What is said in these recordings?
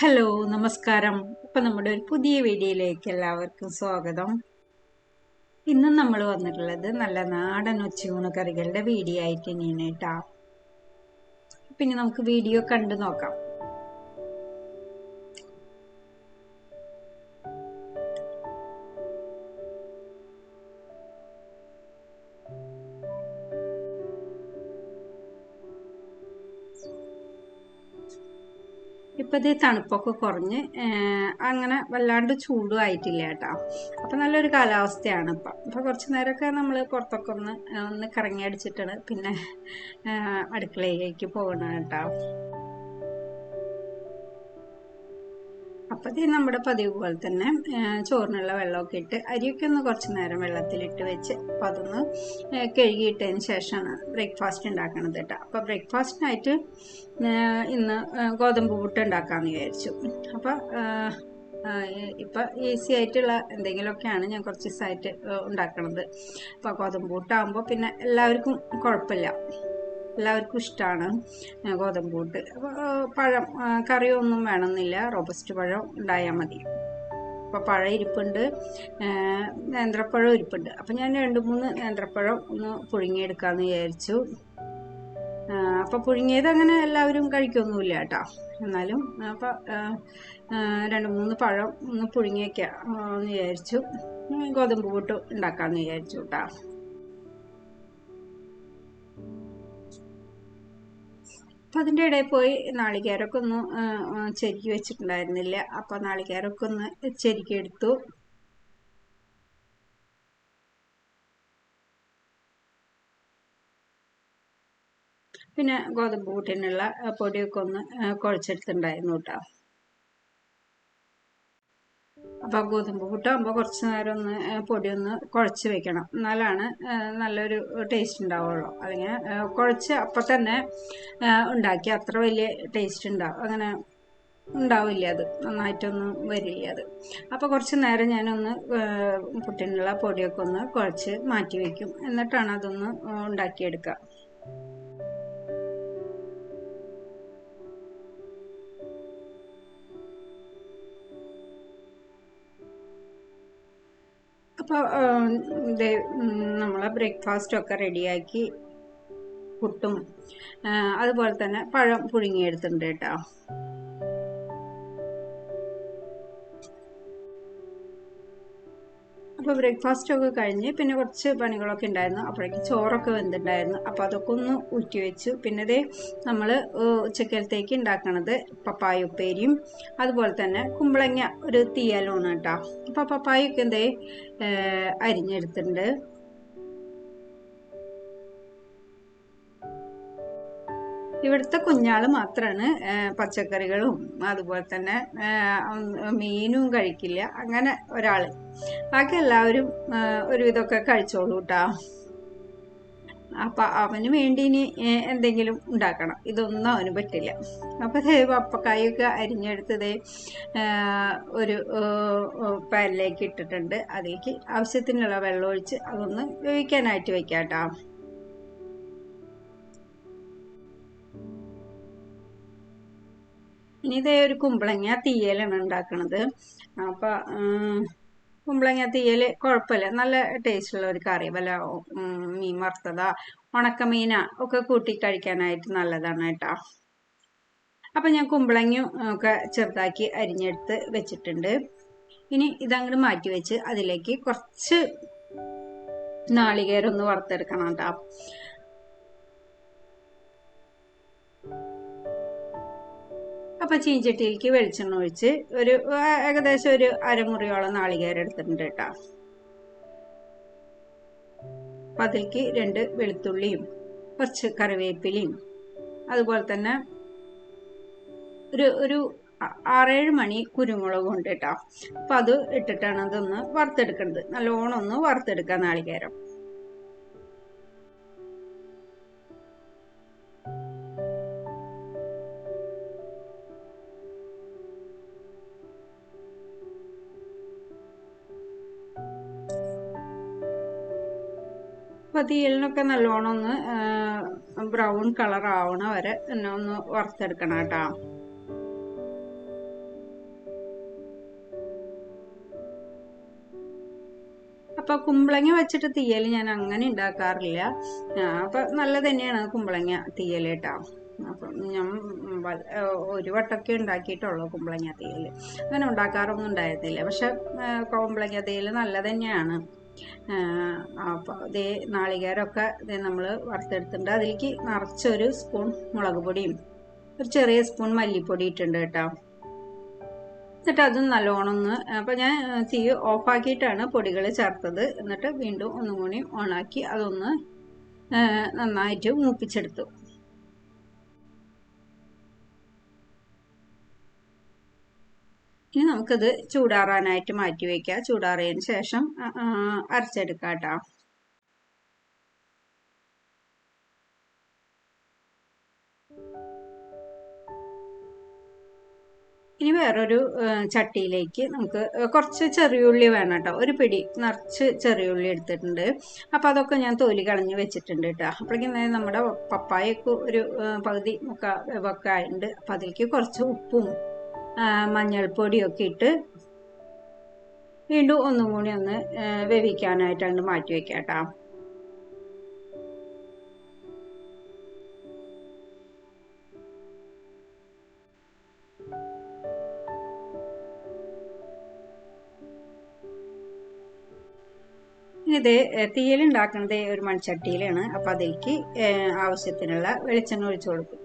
Hello നമസ്കാരം. ഇപ്പം നമ്മുടെ ഒരു പുതിയ വീഡിയോയിലേക്ക് എല്ലാവർക്കും സ്വാഗതം. ഇന്ന് നമ്മൾ വന്നിട്ടുള്ളത് നല്ല നാടൻ ഉച്ചയൂണ് കറികളുടെ വീഡിയോ ആയിട്ട് ഇനിയാണ് കേട്ടോ. പിന്നെ നമുക്ക് വീഡിയോ കണ്ടു നോക്കാം. ഇപ്പം ഇത് തണുപ്പൊക്കെ കുറഞ്ഞ് അങ്ങനെ വല്ലാണ്ട് ചൂടും ആയിട്ടില്ല കേട്ടോ. അപ്പം നല്ലൊരു കാലാവസ്ഥയാണ് ഇപ്പം. അപ്പം കുറച്ച് നേരമൊക്കെ നമ്മൾ പുറത്തൊക്കെ ഒന്ന് ഒന്ന് കറങ്ങി അടിച്ചിട്ടാണ് പിന്നെ അടുക്കളയിലേക്ക് പോകണം കേട്ടോ. അപ്പം ഇത് നമ്മുടെ പതിവ് പോലെ തന്നെ ചോറിനുള്ള വെള്ളമൊക്കെ ഇട്ട് അരിയൊക്കെ ഒന്ന് കുറച്ച് നേരം വെള്ളത്തിലിട്ട് വെച്ച് അപ്പം അതൊന്ന് കഴുകിയിട്ടതിന് ശേഷമാണ് ബ്രേക്ക്ഫാസ്റ്റ് ഉണ്ടാക്കണത് കേട്ടോ. അപ്പോൾ ബ്രേക്ക്ഫാസ്റ്റിനായിട്ട് ഇന്ന് ഗോതമ്പ് പുട്ട് ഉണ്ടാക്കാമെന്ന് വിചാരിച്ചു. അപ്പോൾ ഇപ്പം ഈസി ആയിട്ടുള്ള എന്തെങ്കിലുമൊക്കെയാണ് ഞാൻ കുറച്ച് ദിവസമായിട്ട് ഉണ്ടാക്കണത്. അപ്പോൾ ഗോതമ്പ് പുട്ടാകുമ്പോൾ പിന്നെ എല്ലാവർക്കും കുഴപ്പമില്ല. എല്ലാവർക്കും ഇഷ്ടമാണ് ഗോതമ്പ് കൂട്ട് അപ്പോൾ പഴം കറിയൊന്നും വേണമെന്നില്ല. റോബസ്റ്റ് പഴം ഉണ്ടായാൽ മതി. അപ്പോൾ പഴം ഇരിപ്പുണ്ട് നേന്ത്രപ്പഴം ഇരിപ്പുണ്ട്. അപ്പോൾ ഞാൻ രണ്ട് മൂന്ന് നേന്ത്രപ്പഴം ഒന്ന് പുഴുങ്ങിയെടുക്കാമെന്ന് വിചാരിച്ചു. അപ്പോൾ പുഴുങ്ങിയത് അങ്ങനെ എല്ലാവരും കഴിക്കൊന്നുമില്ല കേട്ടോ. എന്നാലും അപ്പോൾ രണ്ട് മൂന്ന് പഴം ഒന്ന് പുഴുങ്ങിയൊക്കെ എന്ന് വിചാരിച്ചു. ഗോതമ്പ് കൂട്ട് ഉണ്ടാക്കാമെന്ന് വിചാരിച്ചു കേട്ടോ. അപ്പം അതിന്റെ ഇടയിൽ പോയി നാളികേരമൊക്കെ ഒന്ന് ചെരുക്കി വെച്ചിട്ടുണ്ടായിരുന്നില്ല. അപ്പോൾ നാളികേരമൊക്കെ ഒന്ന് ചെരുക്കി എടുത്തു. പിന്നെ ഗോതമ്പ് കൂട്ടിനുള്ള പൊടിയൊക്കെ ഒന്ന് കുഴച്ചെടുത്തിട്ടുണ്ടായിരുന്നു കേട്ടോ. അപ്പോൾ ഗോതമ്പ് പുട്ടാകുമ്പോൾ കുറച്ച് നേരം ഒന്ന് പൊടി ഒന്ന് കുഴച്ച് വെക്കണം. എന്നാലാണ് നല്ലൊരു ടേസ്റ്റ് ഉണ്ടാവുള്ളൂ. അല്ലെങ്കിൽ കുഴച്ച് അപ്പം തന്നെ ഉണ്ടാക്കി അത്ര വലിയ ടേസ്റ്റ് ഉണ്ടാവും അങ്ങനെ ഉണ്ടാവില്ല അത്. നന്നായിട്ടൊന്നും വരില്ല അത്. അപ്പോൾ കുറച്ച് നേരം ഞാനൊന്ന് പുട്ടിനുള്ള പൊടിയൊക്കെ ഒന്ന് കുഴച്ച് മാറ്റി വയ്ക്കും എന്നിട്ടാണ് അതൊന്ന് ഉണ്ടാക്കിയെടുക്കുക. അപ്പോൾ നമ്മളെ ബ്രേക്ക്ഫാസ്റ്റൊക്കെ റെഡിയാക്കി പുട്ടും അതുപോലെ തന്നെ പഴം പുഴുങ്ങിയെടുത്തിട്ടുണ്ട് കേട്ടോ. അപ്പോൾ ബ്രേക്ക്ഫാസ്റ്റ് ഒക്കെ കഴിഞ്ഞ് പിന്നെ കുറച്ച് പണികളൊക്കെ ഉണ്ടായിരുന്നു. അപ്പോഴേക്ക് ചോറൊക്കെ വെന്തിട്ടുണ്ടായിരുന്നു. അപ്പോൾ അതൊക്കെ ഒന്ന് ഊറ്റി വെച്ചു. പിന്നെ ഇതേ നമ്മൾ ഉച്ചക്കലത്തേക്ക് ഉണ്ടാക്കണത് പപ്പായ ഉപ്പേരിയും അതുപോലെ തന്നെ കുമ്പളങ്ങ ഒരു തീയലുമാണ് കേട്ടോ. അപ്പോൾ പപ്പായൊക്കെ എന്തേ അരിഞ്ഞെടുത്തിട്ടുണ്ട്. ഇവിടുത്തെ കുഞ്ഞാൾ മാത്രമാണ് പച്ചക്കറികളും അതുപോലെ തന്നെ മീനും കഴിക്കില്ല. അങ്ങനെ ഒരാൾ ബാക്കി എല്ലാവരും ഒരുവിധമൊക്കെ കഴിച്ചോളൂ കേട്ടോ അപ്പം അവന് വേണ്ടി ഇനി എന്തെങ്കിലും ഉണ്ടാക്കണം. ഇതൊന്നും അവന് പറ്റില്ല. അപ്പം പപ്പക്കായൊക്കെ അരിഞ്ഞെടുത്തത് ഒരു പാനിലേക്ക് ഇട്ടിട്ടുണ്ട്. അതിലേക്ക് ആവശ്യത്തിനുള്ള വെള്ളം ഒഴിച്ച് അതൊന്ന് വേവിക്കാനായിട്ട് വെക്കാം കേട്ടോ ഇനി ഇതേ ഒരു കുമ്പളങ്ങ തീയലാണ് ഉണ്ടാക്കുന്നത് അപ്പോൾ കുമ്പളങ്ങ തീയൽ കുഴപ്പമില്ല നല്ല ടേസ്റ്റുള്ള ഒരു കറി. വല്ല മീൻ വറുത്തതാ ഉണക്കമീന ഒക്കെ കൂട്ടി കഴിക്കാനായിട്ട് നല്ലതാണ് കേട്ടോ. അപ്പം ഞാൻ കുമ്പളങ്ങയും ഒക്കെ ചെറുതാക്കി അരിഞ്ഞെടുത്ത് വെച്ചിട്ടുണ്ട്. ഇനി ഇതങ്ങോട്ട് മാറ്റി വെച്ച് അതിലേക്ക് കുറച്ച് നാളികേരം ഒന്ന് വറുത്തെടുക്കണം കേട്ടോ. അപ്പോൾ ചീഞ്ചട്ടിയിലേക്ക് വെളിച്ചെണ്ണ ഒഴിച്ച് ഒരു ഏകദേശം ഒരു അരമുറിയോളം നാളികേരം എടുത്തിട്ടുണ്ട് കേട്ടോ. അപ്പം അതിലേക്ക് രണ്ട് വെളുത്തുള്ളിയും കുറച്ച് കറിവേപ്പിലയും അതുപോലെ തന്നെ ഒരു ഒരു ആറേഴ് മണി കുരുമുളകും ഉണ്ട് കേട്ടോ. അപ്പം അത് ഇട്ടിട്ടാണ് അതൊന്ന് വറുത്തെടുക്കുന്നത് നല്ലോണം ഒന്ന് വറുത്തെടുക്കുക നാളികേരം. പതിയലിനൊക്കെ നല്ലോണം ഒന്ന് ബ്രൗൺ കളർ ആവണ വരെ എന്നെ ഒന്ന് വറുത്തെടുക്കണം കേട്ടോ. അപ്പൊ കുമ്പളങ്ങ വെച്ചിട്ട് തീയൽ ഞാൻ അങ്ങനെ ഉണ്ടാക്കാറില്ല അപ്പൊ നല്ല തന്നെയാണ് കുമ്പളങ്ങ തീയൽ കേട്ടോ. അപ്പൊ ഞാൻ ഒരു വട്ടമൊക്കെ ഉണ്ടാക്കിയിട്ടുള്ളൂ കുമ്പളങ്ങ തീയൽ അങ്ങനെ ഉണ്ടാക്കാറൊന്നും ഉണ്ടായിരുന്നില്ല. പക്ഷെ കുമ്പളങ്ങ തീയൽ നല്ല തന്നെയാണ്. അപ്പോൾ ഇതേ നാളികേരമൊക്കെ ഇതേ നമ്മൾ വറുത്തെടുത്തിട്ടുണ്ട്. അതിലേക്ക് നിറച്ചൊരു സ്പൂൺ മുളക് പൊടിയും ഒരു ചെറിയ സ്പൂൺ മല്ലിപ്പൊടി ഇട്ടുണ്ട് കേട്ടോ. എന്നിട്ട് അതും നല്ലോണം ഒന്ന് അപ്പോൾ ഞാൻ തീ ഓഫാക്കിയിട്ടാണ് പൊടികൾ ചേർത്തത്. എന്നിട്ട് വീണ്ടും ഒന്നും കൂടി ഓണാക്കി അതൊന്ന് നന്നായിട്ട് മൂപ്പിച്ചെടുത്തു. ഇനി നമുക്കിത് ചൂടാറാനായിട്ട് മാറ്റി വയ്ക്കാം ചൂടാറിയതിന് ശേഷം അരച്ചെടുക്കാം കേട്ടോ. ഇനി വേറൊരു ചട്ടിയിലേക്ക് നമുക്ക് കുറച്ച് ചെറിയുള്ളി വേണം കേട്ടോ. ഒരു പിടി നിറച്ച് ചെറിയുള്ളി എടുത്തിട്ടുണ്ട്. അപ്പം അതൊക്കെ ഞാൻ തോലി കളഞ്ഞ് വെച്ചിട്ടുണ്ട് കേട്ടോ. അപ്പോഴേക്കും നമ്മുടെ പപ്പായക്ക് ഒരു പകുതി മുക്കാ ഒക്കെ ആയിട്ടുണ്ട് അപ്പം അതിലേക്ക് കുറച്ച് ഉപ്പും മഞ്ഞൾപ്പൊടിയൊക്കെ ഇട്ട് വീണ്ടും ഒന്നും കൂടി ഒന്ന് വേവിക്കാനായിട്ട് വേവിക്കാനായിട്ടാണ് മാറ്റി വെക്കാം കേട്ടോ. ഇത് തീയലുണ്ടാക്കുന്നത് ഒരു മൺചട്ടിയിലാണ്. അപ്പോൾ അതിലേക്ക് ആവശ്യത്തിനുള്ള വെളിച്ചെണ്ണ ഒഴിച്ചു കൊടുക്കും.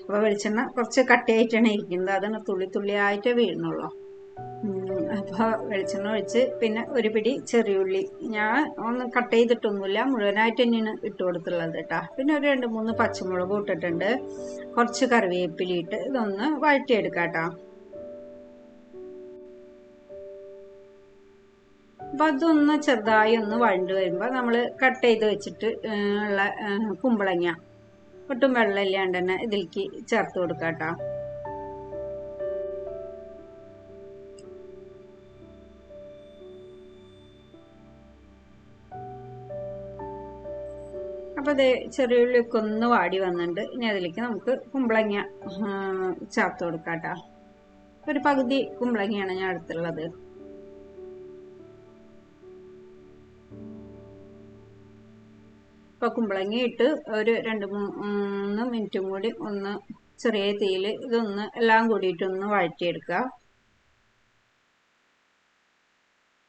അപ്പോൾ വെളിച്ചെണ്ണ കുറച്ച് കട്ടിയായിട്ടാണ് ഇരിക്കുന്നത്. അതാണ് തുള്ളി തുള്ളിയായിട്ടേ വീഴുന്നുള്ളൂ. അപ്പോൾ വെളിച്ചെണ്ണ ഒഴിച്ച് പിന്നെ ഒരു പിടി ചെറിയുള്ളി ഞാൻ ഒന്ന് കട്ട് ചെയ്തിട്ടൊന്നുമില്ല. മുഴുവനായിട്ട് തന്നെയാണ് ഇട്ട് കൊടുത്തുള്ളത് കേട്ടോ പിന്നെ ഒരു രണ്ട് മൂന്ന് പച്ചമുളക് ഇട്ടിട്ടുണ്ട്. കുറച്ച് കറിവേപ്പിലിട്ട് ഇതൊന്ന് വഴറ്റിയെടുക്കാം കേട്ടോ അപ്പം അതൊന്ന് ചെറുതായി ഒന്ന് വഴണ്ട് വരുമ്പോൾ നമ്മൾ കട്ട് ചെയ്ത് വെച്ചിട്ട് ഉള്ള കുമ്പളങ്ങ. ഒട്ടും വെള്ളമില്ലാണ്ട് തന്നെ ഇതിലേക്ക് ചേർത്ത് കൊടുക്കാം കേട്ടോ അപ്പോൾ ഇത് ചെറിയുള്ളിയൊക്കെ ഒന്ന് വാടി വന്നിട്ടുണ്ട് ഇനി അതിലേക്ക് നമുക്ക് കുമ്പളങ്ങ ചേർത്ത് കൊടുക്കാം കേട്ടോ ഒരു പകുതി കുമ്പളങ്ങയാണ് ഞാൻ എടുത്തുള്ളത് ഇപ്പോൾ കുമ്പളങ്ങി ഇട്ട് ഒരു രണ്ട് മൂന്ന് മിനിറ്റും കൂടി ഒന്ന് ചെറിയ തീയിൽ ഇതൊന്ന് എല്ലാം കൂടിയിട്ടൊന്ന് വഴറ്റിയെടുക്കുക.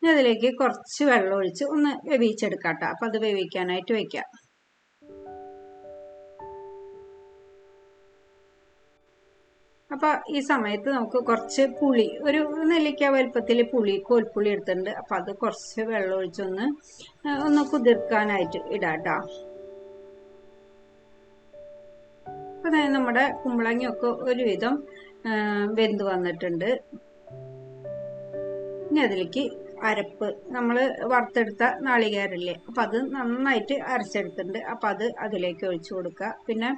ഇനി അതിലേക്ക് കുറച്ച് വെള്ളം ഒഴിച്ച് ഒന്ന് വേവിച്ചെടുക്കാം കേട്ടോ അപ്പം അത് വേവിക്കാനായിട്ട് വെക്കാം. അപ്പോൾ ഈ സമയത്ത് നമുക്ക് കുറച്ച് പുളി ഒരു നെല്ലിക്ക വലുപ്പത്തിൽ പുളി കോൽപ്പുളി എടുത്തിട്ടുണ്ട്. അപ്പോൾ അത് കുറച്ച് വെള്ളം ഒഴിച്ചൊന്ന് ഒന്ന് കുതിർക്കാനായിട്ട് ഇടാം കേട്ടോ നമ്മുടെ കുമ്പളങ്ങയൊക്കെ ഒരുവിധം വെന്ത് വന്നിട്ടുണ്ട്. ഇനി അതിലേക്ക് അരപ്പ് നമ്മൾ വറുത്തെടുത്ത നാളികേരല്ലേ. അപ്പം അത് നന്നായിട്ട് അരച്ചെടുത്തിട്ടുണ്ട്. അപ്പം അത് അതിലേക്ക് ഒഴിച്ചു കൊടുക്കുക. പിന്നെ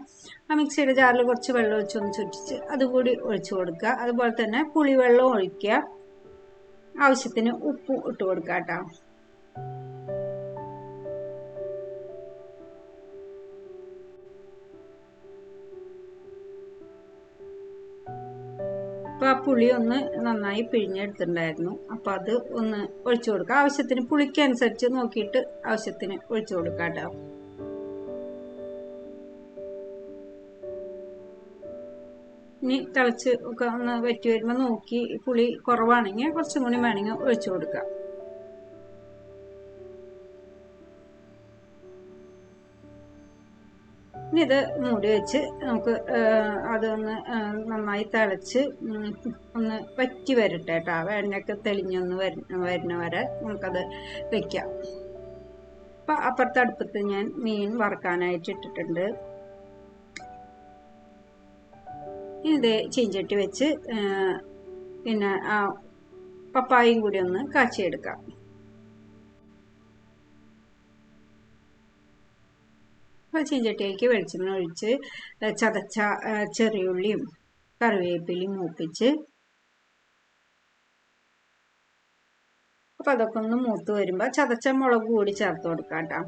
ആ മിക്സിയുടെ ജാറിൽ കുറച്ച് വെള്ളം ഒഴിച്ചൊന്ന് ചുറ്റിച്ച് അതുകൂടി ഒഴിച്ചു കൊടുക്കുക. അതുപോലെ തന്നെ പുളിവെള്ളം ഒഴിക്കുക. ആവശ്യത്തിന് ഉപ്പും ഇട്ട് കൊടുക്കുക കേട്ടോ. അപ്പോൾ ആ പുളി ഒന്ന് നന്നായി പിഴിഞ്ഞെടുത്തിട്ടുണ്ടായിരുന്നു. അപ്പോൾ അത് ഒന്ന് ഒഴിച്ചു കൊടുക്കുക ആവശ്യത്തിന് പുളിക്കനുസരിച്ച് നോക്കിയിട്ട് ആവശ്യത്തിന് ഒഴിച്ചു കൊടുക്കാം കേട്ടോ. ഇനി തിളച്ച് ഒക്കെ ഒന്ന് വറ്റി വരുമ്പോൾ നോക്കി പുളി കുറവാണെങ്കിൽ കുറച്ചും കൂടി വേണമെങ്കിൽ ഒഴിച്ചു കൊടുക്കാം. ഇനി ഇത് മൂടി വെച്ച് നമുക്ക് അതൊന്ന് നന്നായി തിളച്ച് ഒന്ന് വറ്റി വരട്ടെ കേട്ടോ എണ്ണയൊക്കെ തെളിഞ്ഞൊന്ന് വര വരുന്ന വരെ നമുക്കത് വെക്കാം. അപ്പം അപ്പുറത്തെ അടുപ്പത്ത് ഞാൻ മീൻ വറക്കാനായിട്ട് ഇട്ടിട്ടുണ്ട്. ഇത് ചീഞ്ചട്ടി വെച്ച് പിന്നെ ആ പപ്പായയും കൂടി ഒന്ന് കാച്ചിയെടുക്കാം. അപ്പോൾ ചീഞ്ചട്ടിയിലേക്ക് വെളിച്ചെണ്ണ ഒഴിച്ച് ചതച്ച ചെറിയുള്ളിയും കറിവേപ്പിലയും മൂപ്പിച്ച് അപ്പോൾ അതൊക്കെ ഒന്ന് മൂത്ത് വരുമ്പോൾ ചതച്ച മുളക് കൂടി ചേർത്ത് കൊടുക്കാം കേട്ടോ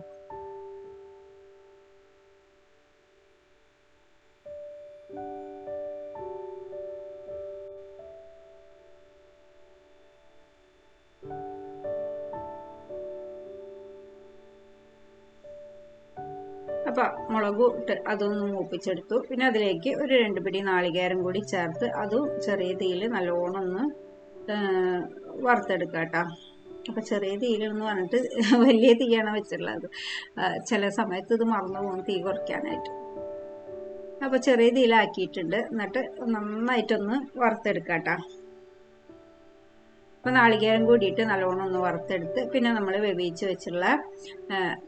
അപ്പോൾ മുളകും ഇട്ട് അതൊന്ന് മൂപ്പിച്ചെടുത്തു. പിന്നെ അതിലേക്ക് ഒരു രണ്ട് പിടി നാളികേരം കൂടി ചേർത്ത് അതും ചെറിയ തീയിൽ നല്ലോണം ഒന്ന് വറുത്തെടുക്കാം കേട്ടോ. അപ്പോൾ ചെറിയ തീയിലെന്ന് പറഞ്ഞിട്ട് വലിയ തീയാണ് വെച്ചിട്ടുള്ളത്. ചില സമയത്ത് ഇത് മറന്നു പോകും തീ കുറയ്ക്കാനായിട്ട്. അപ്പോൾ ചെറിയ തീയിലാക്കിയിട്ടുണ്ട്. എന്നിട്ട് നന്നായിട്ടൊന്ന് വറുത്തെടുക്കാം കേട്ടോ. അപ്പോൾ നാളികേരം കൂടിയിട്ട് നല്ലോണം ഒന്ന് വറുത്തെടുത്ത് പിന്നെ നമ്മൾ വേവിച്ച് വെച്ചുള്ള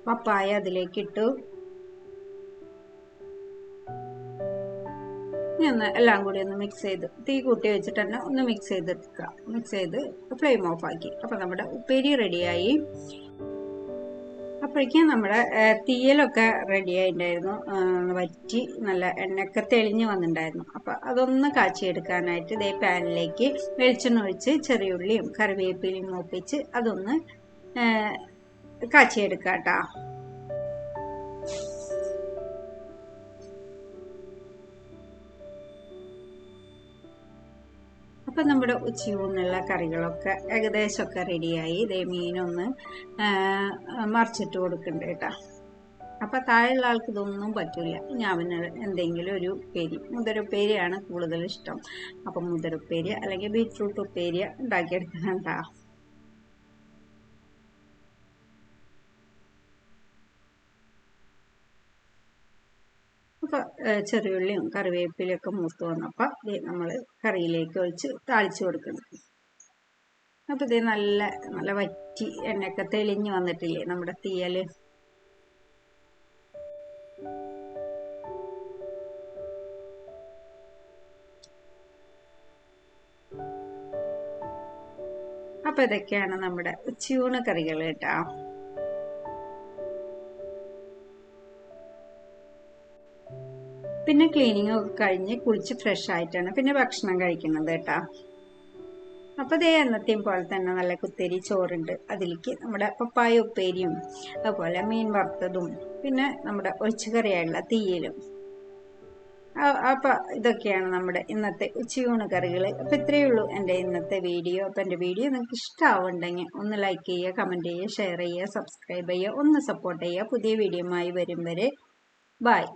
പപ്പായ അതിലേക്ക് ഇട്ടു. ഒന്ന് എല്ലാം കൂടി ഒന്ന് മിക്സ് ചെയ്ത് തീ കൂട്ടി വെച്ചിട്ട് തന്നെ ഒന്ന് മിക്സ് ചെയ്തെടുക്കുക. മിക്സ് ചെയ്ത് ഫ്ലെയിം ഓഫ് ആക്കി. അപ്പോൾ നമ്മുടെ ഉപ്പേരി റെഡിയായി അപ്പോഴേക്കും നമ്മുടെ തീയലൊക്കെ റെഡി ആയിട്ടുണ്ടായിരുന്നു. വറ്റി നല്ല എണ്ണയൊക്കെ തെളിഞ്ഞ് വന്നിട്ടുണ്ടായിരുന്നു. അപ്പോൾ അതൊന്ന് കാച്ചിയെടുക്കാനായിട്ട് ഇതേ പാനിലേക്ക് വെളിച്ചെണ്ണ ഒഴിച്ച് ചെറിയുള്ളിയും കറിവേപ്പിലയും മൂപ്പിച്ച് അതൊന്ന് കാച്ചിയെടുക്കാം കേട്ടോ അപ്പം നമ്മുടെ ഉച്ചയൂണിനുള്ള കറികളൊക്കെ ഏകദേശമൊക്കെ റെഡിയായി. ഇതേ മീനൊന്ന് മറിച്ചിട്ട് കൊടുക്കണ്ട കേട്ടോ. അപ്പം താഴെയുള്ള ആൾക്ക് ഇതൊന്നും പറ്റില്ല ഞാൻ പിന്നെ എന്തെങ്കിലും ഒരു ഉപ്പേരി. മുതിരുപ്പേരിയാണ് കൂടുതൽ ഇഷ്ടം. അപ്പം മുതിരുപ്പേരി അല്ലെങ്കിൽ ബീറ്റ്റൂട്ട് ഉപ്പേരി ഉണ്ടാക്കിയെടുക്കണം കേട്ടോ. അപ്പോൾ ചെറിയുള്ളിയും കറിവേപ്പിലൊക്കെ മൂത്ത് വന്നപ്പോൾ ഇത് നമ്മൾ കറിയിലേക്ക് ഒഴിച്ച് താളിച്ച് കൊടുക്കണം അപ്പോൾ ഇത് നല്ല നല്ല വറ്റി എണ്ണയൊക്കെ തെളിഞ്ഞ് വന്നിട്ടില്ലേ നമ്മുടെ തീയൽ അപ്പോൾ ഇതൊക്കെയാണ് നമ്മുടെ ഉച്ചയൂണ് കറികൾ കേട്ടോ. പിന്നെ ക്ലീനിങ് ഒക്കെ കഴിഞ്ഞ് കുളിച്ച് ഫ്രഷ് ആയിട്ടാണ് പിന്നെ ഭക്ഷണം കഴിക്കുന്നത് കേട്ടോ. അപ്പോൾ അതേ എന്നത്തെയും പോലെ തന്നെ നല്ല കുത്തേരി ചോറുണ്ട്. അതിലേക്ക് നമ്മുടെ പപ്പായ ഉപ്പേരിയും അതുപോലെ മീൻ വറുത്തതും പിന്നെ നമ്മുടെ ഒഴിച്ചുകറിയായുള്ള തീയലും. അപ്പോൾ ഇതൊക്കെയാണ് നമ്മുടെ ഇന്നത്തെ ഉച്ചയൂണ് കറികൾ അപ്പോൾ ഇത്രയേ ഉള്ളൂ എന്റെ ഇന്നത്തെ വീഡിയോ. അപ്പോൾ എന്റെ വീഡിയോ നിങ്ങൾക്ക് ഇഷ്ടമാവുണ്ടെങ്കിൽ ഒന്ന് ലൈക്ക് ചെയ്യുക കമന്റ് ചെയ്യുക ഷെയർ ചെയ്യുക സബ്സ്ക്രൈബ് ചെയ്യുക ഒന്ന് സപ്പോർട്ട് ചെയ്യുക. പുതിയ വീഡിയോ ആയി വരും വരെ. ബായ്